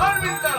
ಆರ್ಮಿಂತಾಳ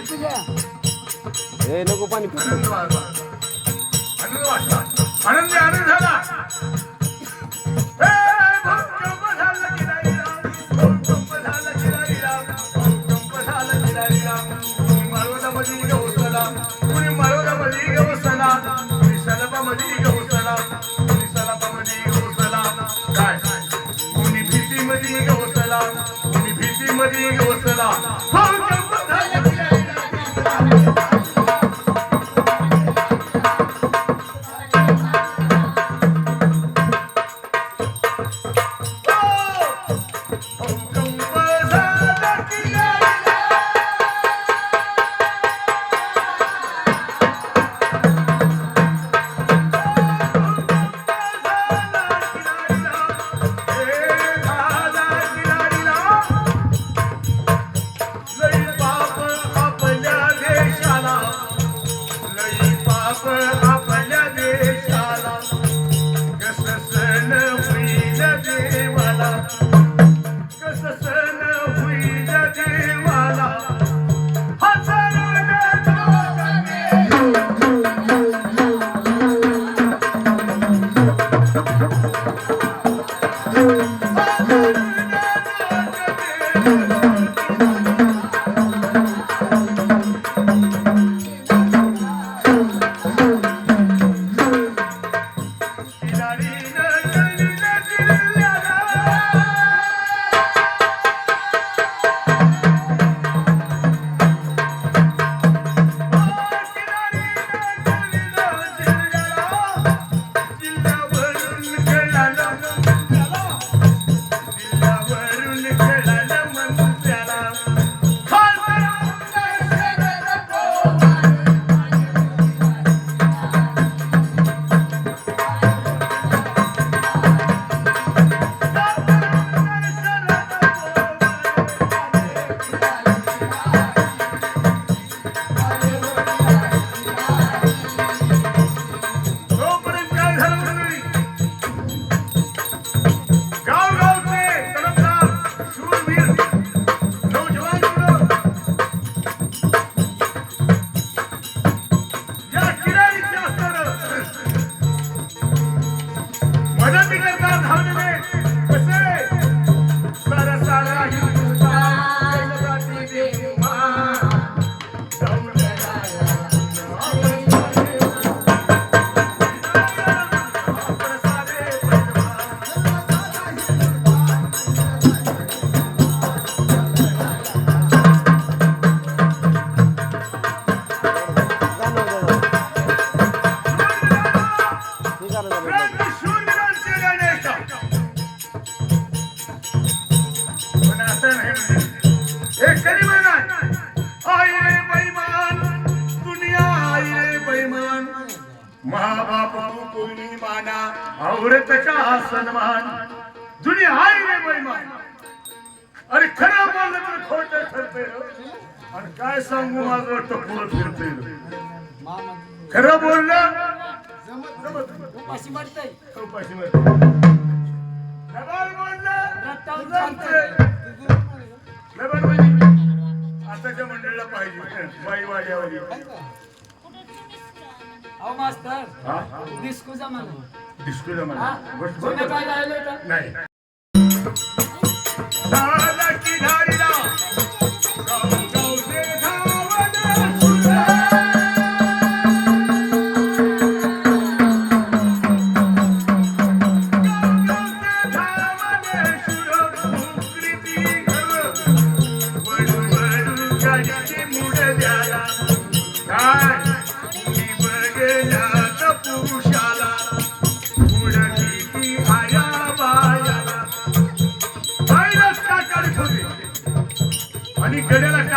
हे नको पाणी आनंद आनंद झाला हे कुणी काय? कुणी भीतीमध्ये गवसला, कुणी भीतीमध्ये गवसला. भूकंप झाला की नाही राम? भूकंप महाबाप तू कोणी माना? औरत का सन्मान दुनिया आई रे बैमान अरे खरं बोललं तर खोट ठरते आणि काय सांगू माझं टपोर फिरते खरं बोललं? उपाशी मरतय. उपाशी मरते. डबल बोललं? रट्टावून जमते. चालतंय डबल म्हणजे आताच्या मंडळीला पाहिजे. बाई वाड्यावाली अहो मास्तर. हा? डिस्को जमाना. डिस्कोला हा? म्हणा गोष्ट जुनं बरोबर. काय राहिलं का नाही.